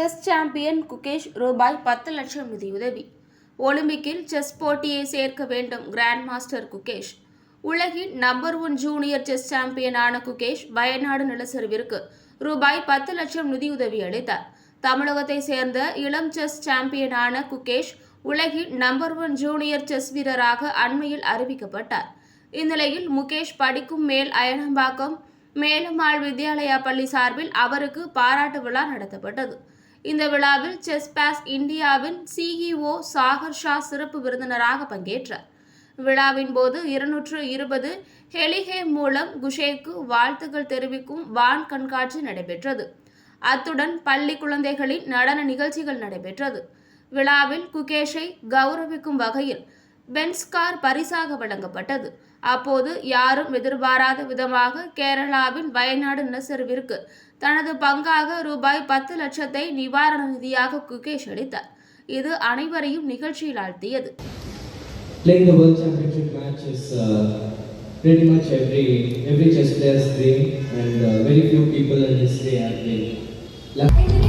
Chess champion Gukesh ரூபாய் பத்து லட்சம் நிதியுதவி ஒலிம்பிக்கில் செஸ் போட்டியை சேர்க்க வேண்டும் கிராண்ட் மாஸ்டர் குகேஷ். உலகின் நம்பர் ஒன் ஜூனியர் செஸ் சாம்பியனான குகேஷ் வயநாடு நிலச்சரிவிற்கு ரூபாய் பத்து லட்சம் நிதியுதவி அளித்தார். தமிழகத்தை சேர்ந்த இளம் செஸ் சாம்பியனான குகேஷ் உலகின் நம்பர் ஒன் ஜூனியர் செஸ் வீரராக அண்மையில் அறிவிக்கப்பட்டார். இந்நிலையில் முகேஷ் படிக்கும் மேல் அயனம்பாக்கம் மேலம்மாள் வித்யாலயா பள்ளி சார்பில் அவருக்கு பாராட்டு விழா நடத்தப்பட்டது. இந்த விழாவில் செஸ் பாஸ் இந்தியாவின் சிஇஓ சாகர் ஷா சிறப்பு விருந்தினராக பங்கேற்றார். விழாவின் போது இருநூற்று இருபது ஹெலிஹே மூலம் குஷேக்கு வாழ்த்துக்கள் தெரிவிக்கும் வான் கண்காட்சி நடைபெற்றது. அத்துடன் பள்ளி குழந்தைகளின் நடன நிகழ்ச்சிகள் நடைபெற்றது. விழாவில் குகேஷை கௌரவிக்கும் வகையில் பென்ஸ்கார் பரிசாக வழங்கப்பட்டது. அப்போது யாரும் எதிர்பாராத விதமாக கேரளாவின் வயநாடு நிலச்சரிவிற்கு தனது பங்காக ரூபாய் பத்து லட்சத்தை நிவாரண நிதியாக குகேஷ் அளித்தார் இது அனைவரையும் நிகழ்ச்சியில் ஆழ்த்தியது Playing the World Championship match is uh, pretty much every every chess player's dream, and uh, very few people in history have been lucky.